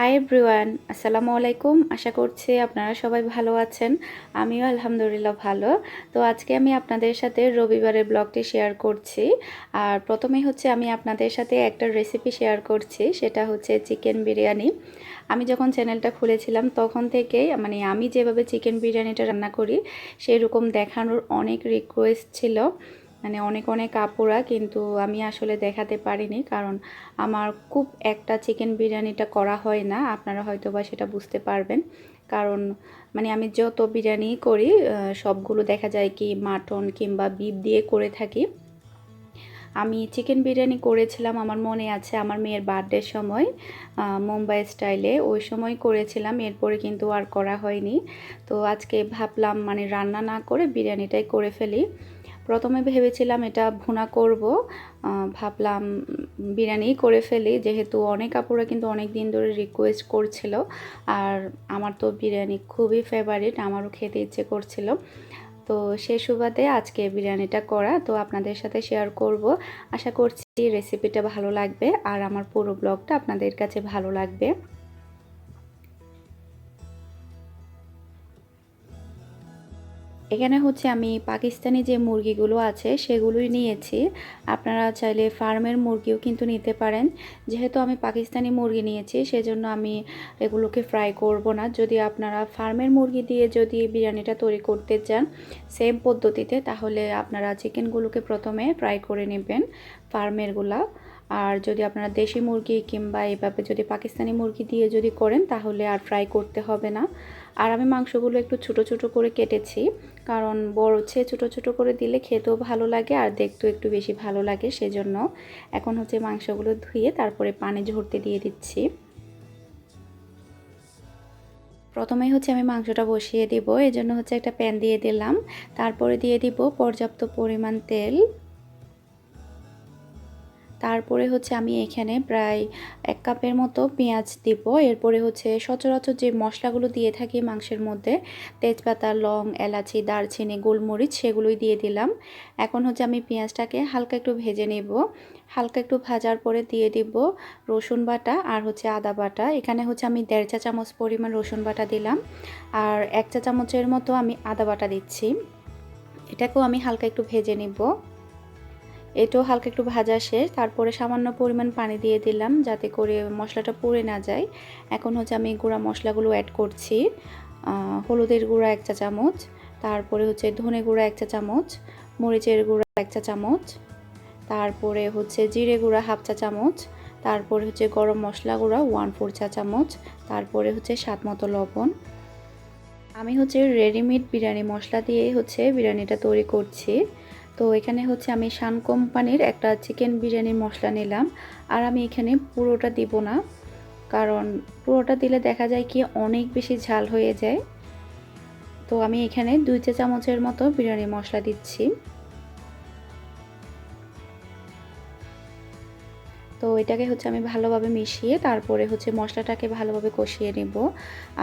Hi everyone আসসালামু আলাইকুম। আশা করছি আপনারা সবাই ভালো আছেন। আমিও আলহামদুলিল্লাহ ভালো। তো আজকে আমি আপনাদের সাথে রবিবারের ব্লগটি শেয়ার করছি। আর প্রথমেই হচ্ছে আমি আপনাদের সাথে একটা রেসিপি শেয়ার করছি, সেটা হচ্ছে চিকেন বিরিয়ানি। আমি যখন চ্যানেলটা খুলেছিলাম, তখন থেকেই মানে আমি যেভাবে চিকেন বিরিয়ানিটা রান্না করি সেই রকম দেখানোর অনেক রিকোয়েস্ট ছিল। মানে অনেক অনেক আপুরা কিন্তু আমি আসলে দেখাতে পারিনি। কারণ আমার খুব একটা চিকেন বিরিয়ানিটা করা হয় না, আপনারা হয়তো বা সেটা বুঝতে পারবেন। কারণ মানে আমি যত বিরিয়ানি করি সবগুলো দেখা যায় কি মাটন কিংবা বিপ দিয়ে করে থাকি। আমি চিকেন বিরিয়ানি করেছিলাম, আমার মনে আছে আমার মেয়ের বার্থডের সময় মুম্বাই স্টাইলে। ওই সময় করেছিলাম, এরপরে কিন্তু আর করা হয়নি। তো আজকে ভাবলাম মানে রান্না না করে বিরিয়ানিটাই করে ফেলি। প্রথমে ভেবেছিলাম এটা ভুনা করব ভাবলাম বিরিয়ানি করে ফেলি, যেহেতু অনেক আপুরা কিন্তু অনেক দিন ধরে রিকোয়েস্ট করছিল, আর আমার তো বিরিয়ানি খুবই ফেভারিট আমারও খেতে ইচ্ছে করছিল। তো সে সুবাদে আজকে বিরিয়ানিটা করা, তো আপনাদের সাথে শেয়ার করব। আশা করছি রেসিপিটা ভালো লাগবে, আর আমার পুরো ব্লগটা আপনাদের কাছে ভালো লাগবে। এখানে হচ্ছে আমি পাকিস্তানি যে মুরগিগুলো আছে সেগুলোই নিয়েছি। আপনারা চাইলে ফার্মের মুরগিও কিন্তু নিতে পারেন। যেহেতু আমি পাকিস্তানি মুরগি নিয়েছি, সেজন্য আমি এগুলোকে ফ্রাই করব না। যদি আপনারা ফার্মের মুরগি দিয়ে যদি বিরিয়ানিটা তৈরি করতে চান সেম পদ্ধতিতে, তাহলে আপনারা চিকেনগুলোকে প্রথমে ফ্রাই করে নেবেন ফার্মেরগুলা। আর যদি আপনারা দেশি মুরগি কিংবা এভাবে যদি পাকিস্তানি মুরগি দিয়ে যদি করেন, তাহলে আর ফ্রাই করতে হবে না। আর আমি মাংসগুলো একটু ছোট ছোট করে কেটেছি। কারণ বড় হচ্ছে, ছোট ছোট করে দিলে খেতেও ভালো লাগে আর দেখতেও একটু বেশি ভালো লাগে, সেজন্য এখন হচ্ছে মাংসগুলো ধুয়ে তারপরে পানি ঝরতে দিয়ে দিচ্ছি। প্রথমেই হচ্ছে আমি মাংসটা বসিয়ে দিব, এজন্য জন্য হচ্ছে একটা প্যান দিয়ে দিলাম। তারপরে দিয়ে দিব পর্যাপ্ত পরিমাণ তেল। তারপরে হচ্ছে আমি এখানে প্রায় এক কাপের মতো পেঁয়াজ দিব। এরপরে হচ্ছে সচরাচর যে মশলাগুলো দিয়ে থাকি মাংসের মধ্যে, তেজপাতা, লং, এলাচি, দারচিনি, গোলমরিচ, সেগুলোই দিয়ে দিলাম। এখন হচ্ছে আমি পেঁয়াজটাকে হালকা একটু ভেজে নেব। হালকা একটু ভাজার পরে দিয়ে দিব রসুন বাটা আর হচ্ছে আদা বাটা। এখানে হচ্ছে আমি দেড় চা চামচ পরিমাণ রসুন বাটা দিলাম। আর এক চা চামচের মতো আমি আদা বাটা দিচ্ছি। এটাকেও আমি হালকা একটু ভেজে নিব। এটাও হালকা একটু ভাজা শেষ, তারপরে সামান্য পরিমাণ পানি দিয়ে দিলাম যাতে করে মশলাটা পুড়ে না যায়। এখন হচ্ছে আমি গুঁড়া মশলাগুলো অ্যাড করছি হলুদের গুঁড়া এক চা চামচ, তারপরে হচ্ছে ধনে গুঁড়া এক চা চামচ, মরিচের গুঁড়া এক চা চামচ, তারপরে হচ্ছে জিরে গুঁড়া হাফ চা চামচ, তারপরে হচ্ছে গরম মশলা গুঁড়া ওয়ান ফোর চা চামচ, তারপরে হচ্ছে স্বাদ মতো লবণ। আমি হচ্ছে রেডিমেড বিরিয়ানি মশলা দিয়ে হচ্ছে বিরিয়ানিটা তৈরি করছি। তো এখানে হচ্ছে আমি শান কোম্পানির একটা চিকেন বিরিয়ানির মশলা নিলাম। আর আমি এখানে পুরোটা দিব না, কারণ পুরোটা দিলে দেখা যায় কি অনেক বেশি ঝাল হয়ে যায়। তো আমি এখানে দুই চা চামচের মতো বিরিয়ানি মশলা দিচ্ছি। তো এটাকে হচ্ছে আমি ভালোভাবে মিশিয়ে তারপরে হচ্ছে মশলাটাকে ভালোভাবে কষিয়ে নেব।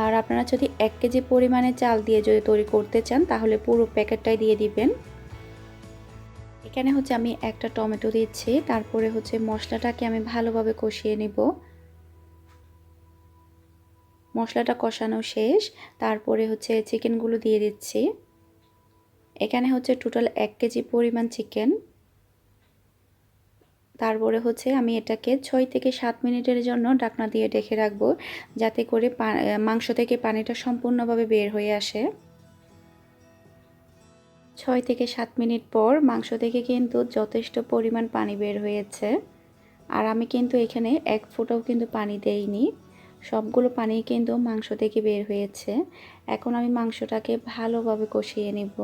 আর আপনারা যদি এক কেজি পরিমাণে চাল দিয়ে যদি তৈরি করতে চান, তাহলে পুরো প্যাকেটটাই দিয়ে দিবেন। এখানে হচ্ছে আমি একটা টমেটো দিচ্ছি, তারপরে হচ্ছে মশলাটাকে আমি ভালোভাবে কষিয়ে নেব। মশলাটা কষানো শেষ, তারপরে হচ্ছে চিকেনগুলো দিয়ে দিচ্ছি। এখানে হচ্ছে টোটাল এক কেজি পরিমাণ চিকেন। তারপরে হচ্ছে আমি এটাকে ছয় থেকে সাত মিনিটের জন্য ডাকনা দিয়ে ডেকে রাখব, যাতে করে মাংস থেকে পানিটা সম্পূর্ণভাবে বের হয়ে আসে। ছয় থেকে সাত মিনিট পর মাংস থেকে কিন্তু যথেষ্ট পরিমাণ পানি বের হয়েছে। আর আমি কিন্তু এখানে এক ফুটাও কিন্তু পানি দেইনি। সবগুলো পানি কিন্তু মাংস থেকে বের হয়েছে। এখন আমি মাংসটাকে ভালোভাবে কষিয়ে নিব।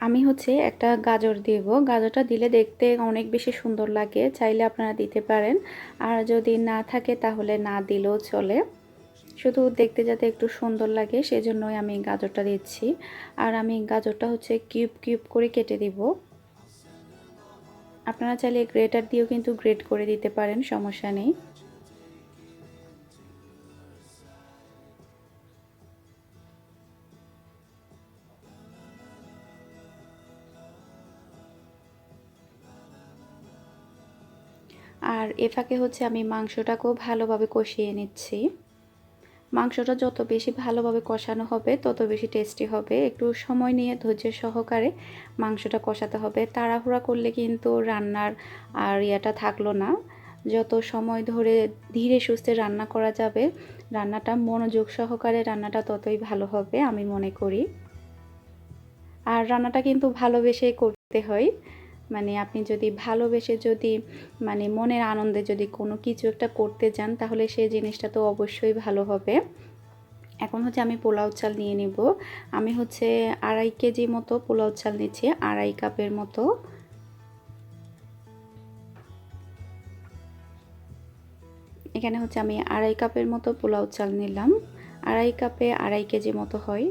আমি হচ্ছে একটা গাজর দেব। গাজরটা দিলে দেখতে অনেক বেশি সুন্দর লাগে। চাইলে আপনারা দিতে পারেন। আর যদি না থাকে তাহলে না দিলেও চলে। শুধু দেখতে যাতে একটু সুন্দর লাগে, সেজন্যই আমি গাজরটা দিচ্ছি। আর আমি গাজরটা হচ্ছে কিউব কিউব করে কেটে দিব। আপনারা চাইলে গ্রেটার দিয়েও কিন্তু গ্রেট করে দিতে পারেন, সমস্যা নেই। আর এ ফাঁকে হচ্ছে আমি মাংসটাকেও ভালোভাবে কষিয়ে নিচ্ছি। মাংসটা যত বেশি ভালোভাবে কষানো হবে, তত বেশি টেস্টি হবে। একটু সময় নিয়ে ধৈর্য সহকারে মাংসটা কষাতে হবে। তাড়াহুড়া করলে কিন্তু রান্নার আর ইয়েটা থাকল না। যত সময় ধরে ধীরে সুস্থে রান্না করা যাবে, রান্নাটা মনোযোগ সহকারে রান্নাটা ততই ভালো হবে, আমি মনে করি। আর রান্নাটা কিন্তু ভালোবেসে করতে হয়। মানে আপনি যদি ভালোবেসে যদি মানে মনের আনন্দে যদি কোনো কিছু একটা করতে যান, তাহলে সেই জিনিসটা তো অবশ্যই ভালো হবে। এখন হচ্ছে আমি পোলাও চাল নিয়ে নিব। আমি হচ্ছে আড়াই কেজি মতো পোলাও চাল নিচ্ছি, আড়াই কাপের মতো। এখানে হচ্ছে আমি আড়াই কাপের মতো পোলাও চাল নিলাম। আড়াই কাপে আড়াই কেজি মতো হয়।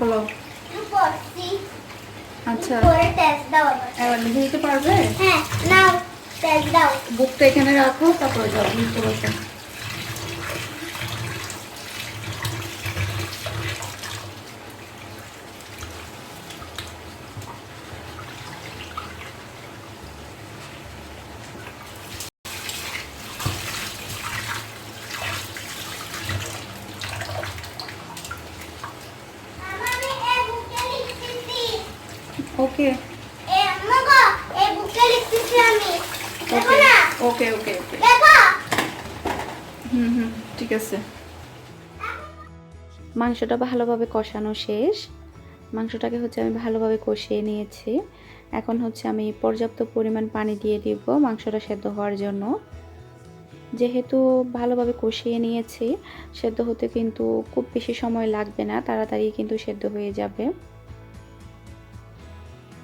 বলো আচ্ছা। এবার লিখে দিতে পারবে? হ্যাঁ নাও দাও বুকটা এখানে রাখো তারপরে যাও লিখতে বসো আমি এই বুকে লিখতেছি ওকে এ আম্মা গো এই বুকে লিখতেছি আমি দেখো ওকে ওকে হুম হুম ঠিক আছে। মাংসটা ভালোভাবে কষানো শেষ। মাংসটাকে হচ্ছে আমি ভালোভাবে কষিয়ে নিয়েছি। এখন হচ্ছে আমি পর্যাপ্ত পরিমাণ পানি দিয়ে দিব মাংসটা সেদ্ধ হওয়ার জন্য। যেহেতু ভালোভাবে কষিয়ে নিয়েছি সেদ্ধ হতে কিন্তু খুব বেশি সময় লাগবে না তাড়াতাড়ি কিন্তু সেদ্ধ হয়ে যাবে।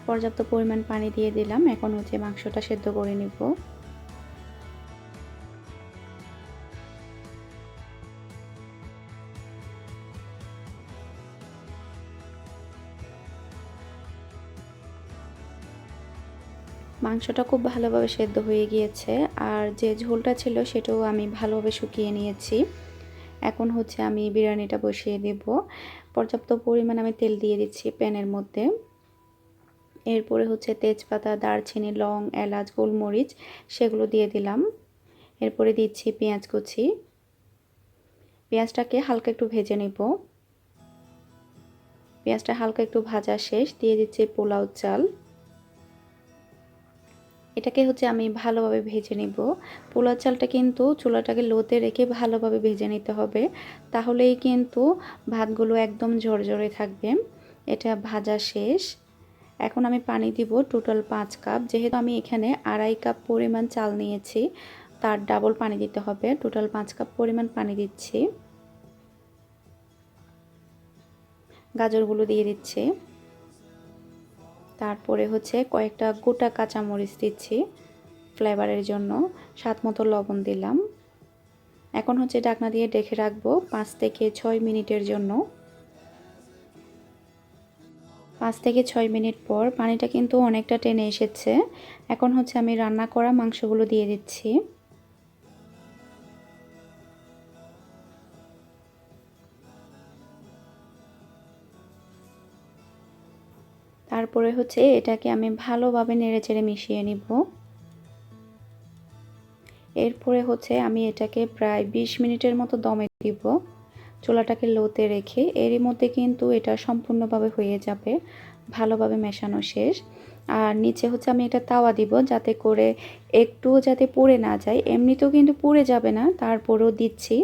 পর্যাপ্ত পরিমাণ পানি দিয়ে দিলাম এখন হচ্ছে মাংসটা সেদ্ধ করে নিব। মাংসটা খুব ভালোভাবে সেদ্ধ হয়ে গিয়েছে আর যে ঝোলটা ছিল সেটাও আমি ভালোভাবে শুকিয়ে নিয়েছি। এখন হচ্ছে আমি বিরিয়ানিটা বসিয়ে দেব। পর্যাপ্ত পরিমাণ আমি তেল দিয়ে দিচ্ছি প্যানের মধ্যে। এরপরে হচ্ছে তেজপাতা, দারচিনি, লং, এলাচ, গোলমরিচ সেগুলো দিয়ে দিলাম। এরপরে দিচ্ছি পেঁয়াজ কুচি। পেঁয়াজটাকে হালকা একটু ভেজে নেব। পেঁয়াজটা হালকা একটু ভাজা শেষ, দিয়ে দিচ্ছি পোলাও চাল। এটাকে হচ্ছে আমি ভালোভাবে ভেজে নিব। পোলাও চালটা কিন্তু চুলাটাকে লোতে রেখে ভালোভাবে ভেজে নিতে হবে। তাহলেই কিন্তু ভাতগুলো একদম ঝরঝরে থাকবে। এটা ভাজা শেষ। এখন আমি পানি দিব টোটাল পাঁচ কাপ। যেহেতু আমি এখানে আড়াই কাপ পরিমাণ চাল নিয়েছি, তার ডাবল পানি দিতে হবে। টোটাল পাঁচ কাপ পরিমাণ পানি দিচ্ছি। গাজরগুলো দিয়ে দিচ্ছি। তারপরে হচ্ছে কয়েকটা গোটা কাঁচামরিচ দিচ্ছি ফ্লেভারের জন্য। স্বাদ মতো লবণ দিলাম। এখন হচ্ছে ডাকনা দিয়ে ডেকে রাখব পাঁচ থেকে ছয় মিনিটের জন্য। পাঁচ থেকে ছয় মিনিট পর পানিটা কিন্তু অনেকটা টেনে এসেছে। এখন হচ্ছে আমি রান্না করা মাংসগুলো দিয়ে দিচ্ছি। তারপরে হচ্ছে এটাকে আমি ভালোভাবে নেড়েচেড়ে মিশিয়ে নিব। এরপরে হচ্ছে আমি এটাকে প্রায় ২০ মিনিটের মতো দমে দিব। চুলাটাকে লোতে রেখে এরই মধ্যে কিন্তু এটা সম্পূর্ণভাবে হয়ে যাবে, ভালোভাবে মেশানো শেষ। আর নিচে হচ্ছে আমি এটা তাওয়া দিব যাতে করে একটুও যাতে পুড়ে না যায়। এমনিতেও কিন্তু পুড়ে যাবে না, তারপরেও দিচ্ছি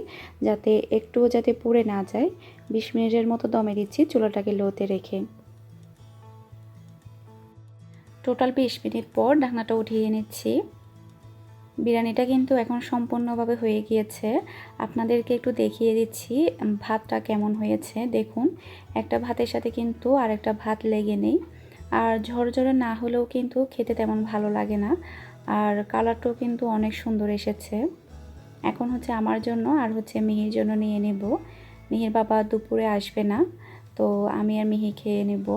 যাতে একটুও যাতে পুড়ে না যায়। বিশ মিনিটের মতো দমে দিচ্ছি চুলাটাকে লোতে রেখে। টোটাল বিশ মিনিট পর ঢাকনাটা উঠিয়ে নিচ্ছি। বিরিয়ানিটা কিন্তু এখন সম্পূর্ণভাবে হয়ে গিয়েছে। আপনাদেরকে একটু দেখিয়ে দিচ্ছি ভাতটা কেমন হয়েছে। দেখুন, একটা ভাতের সাথে কিন্তু আর একটা ভাত লেগে নেই। আর ঝরঝরে না হলেও কিন্তু খেতে তেমন ভালো লাগে না। আর কালারটাও কিন্তু অনেক সুন্দর এসেছে। এখন হচ্ছে আমার জন্য আর হচ্ছে মিহির জন্য নিয়ে নেব। মিহির বাবা দুপুরে আসবে না, তো আমি আর মিহি খেয়ে নেব।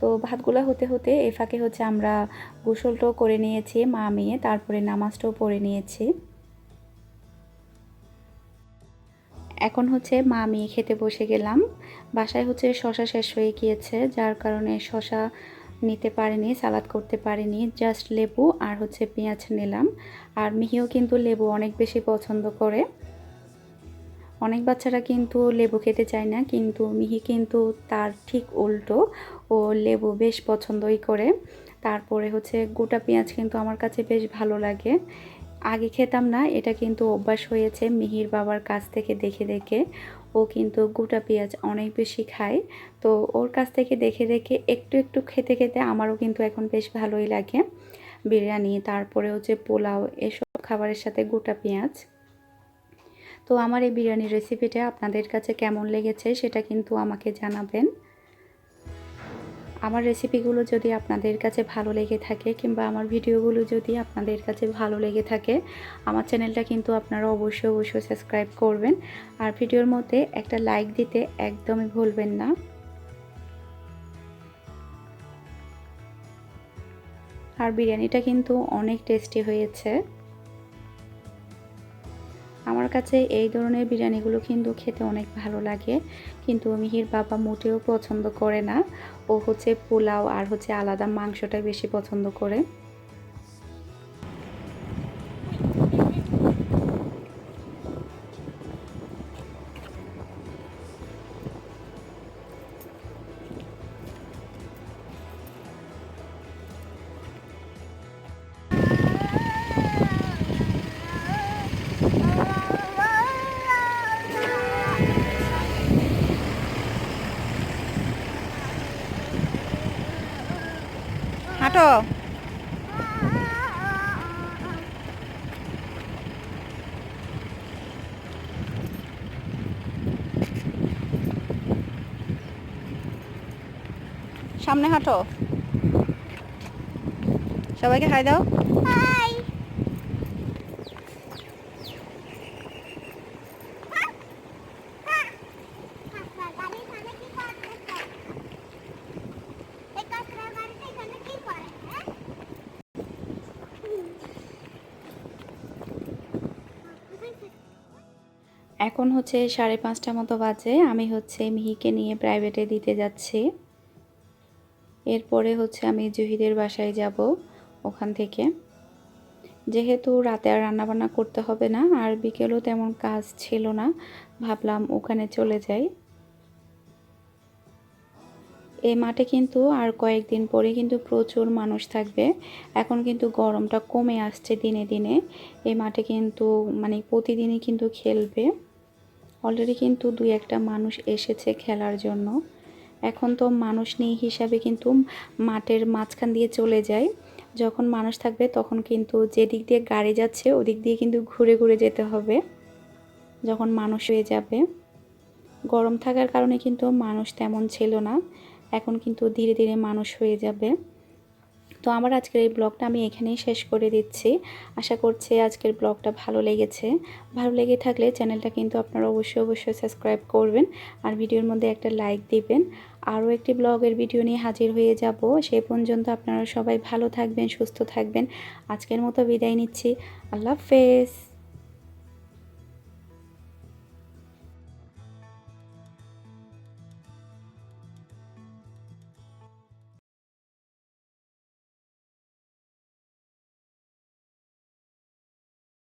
তো ভাতগুলো হতে হতে এ ফাঁকে হচ্ছে আমরা গোসলটাও করে নিয়েছি, মা, মেয়ে, তারপরে নামাজটাও পড়ে নিয়েছি। এখন হচ্ছে মা, মেয়ে খেতে বসে গেলাম। বাসায় হচ্ছে শশা শেষ হয়ে গিয়েছে, যার কারণে শশা নিতে পারিনি, সালাদ করতে পারিনি জাস্ট লেবু আর হচ্ছে পেঁয়াজ নিলাম। আর মিহিও কিন্তু লেবু অনেক বেশি পছন্দ করে। অনেক বাচ্চারা কিন্তু লেবু খেতে চায় না, কিন্তু মিহি কিন্তু তার ঠিক উল্টো। ও লেবু বেশ পছন্দই করে। তারপরে হচ্ছে গোটা পেঁয়াজ কিন্তু আমার কাছে বেশ ভালো লাগে। আগে খেতাম না, এটা কিন্তু অভ্যাস হয়েছে মিহির বাবার কাছ থেকে দেখে দেখে। ও কিন্তু গোটা পেঁয়াজ অনেক বেশি খায়। তো ওর কাছ থেকে দেখে দেখে একটু একটু খেতে খেতে আমারও কিন্তু এখন বেশ ভালোই লাগে। বিরিয়ানি, তারপরে হচ্ছে পোলাও, এসব খাবারের সাথে গোটা পেঁয়াজ। তো আমার এই বিরিয়ানির রেসিপিটা আপনাদের কাছে কেমন লেগেছে সেটা কিন্তু আমাকে জানাবেন। আমার রেসিপিগুলো যদি আপনাদের কাছে ভালো লেগে থাকে কিংবা আমার ভিডিওগুলো যদি আপনাদের কাছে ভালো লেগে থাকে, আমার চ্যানেলটা কিন্তু আপনারা অবশ্যই অবশ্যই সাবস্ক্রাইব করবেন। আর ভিডিওর মধ্যে একটা লাইক দিতে একদমই ভুলবেন না। আর বিরিয়ানিটা কিন্তু অনেক টেস্টি হয়েছে। কাছে এই ধরনের বিরিয়ানিগুলো কিন্তু খেতে অনেক ভালো লাগে। কিন্তু মিহির বাবা মোটেও পছন্দ করে না। ও হচ্ছে পোলাও আর হচ্ছে আলাদা মাংসটাই বেশি পছন্দ করে। সামনে হাঁটো। সবাইকে খাই দাও হাই গাড়ি এখানে কি করতেছে এই কাঁকড়া গাড়িটা এখানে কি করে হ্যাঁ এখন হচ্ছে সাড়ে পাঁচটা মতো বাজে। আমি হচ্ছে মিহিকে নিয়ে প্রাইভেটে দিতে যাচ্ছি। এরপরে হচ্ছে আমি জুহিদের বাসায় যাব ওখান থেকে। যেহেতু রাতে আর রান্নাবান্না করতে হবে না, আর বিকেলও তেমন কাজ ছিল না, ভাবলাম ওখানে চলে যাই। এই মাঠে কিন্তু আর কয়েকদিন পরে কিন্তু প্রচুর মানুষ থাকবে। এখন কিন্তু গরমটা কমে আসছে দিনে দিনে। এই মাঠে কিন্তু মানে প্রতিদিনই কিন্তু খেলবে। অলরেডি কিন্তু দুই একটা মানুষ এসেছে খেলার জন্য। এখন তো মানুষ নেই হিসাবে কিন্তু মাঠের মাঝখান দিয়ে চলে যায়। যখন মানুষ থাকবে তখন কিন্তু যেদিক দিয়ে গাড়ি যাচ্ছে ওদিক দিয়ে কিন্তু ঘুরে ঘুরে যেতে হবে। যখন মানুষ হয়ে যাবে। গরম থাকার কারণে কিন্তু মানুষ তেমন ছিল না। এখন কিন্তু ধীরে ধীরে মানুষ হয়ে যাবে। তো আমার আজকের এই ব্লগটা আমি এখানেই শেষ করে দিচ্ছি। আশা করছি আজকের ব্লগটা ভালো লেগেছে। ভালো লেগে থাকলে চ্যানেলটা কিন্তু আপনারা অবশ্যই অবশ্যই সাবস্ক্রাইব করবেন আর ভিডিওর মধ্যে একটা লাইক দিবেন। আরও একটি ব্লগের ভিডিও নিয়ে হাজির হয়ে যাব। সেই পর্যন্ত আপনারা সবাই ভালো থাকবেন, সুস্থ থাকবেন। আজকের মতো বিদায় নিচ্ছি। আল্লাহ হাফেজ।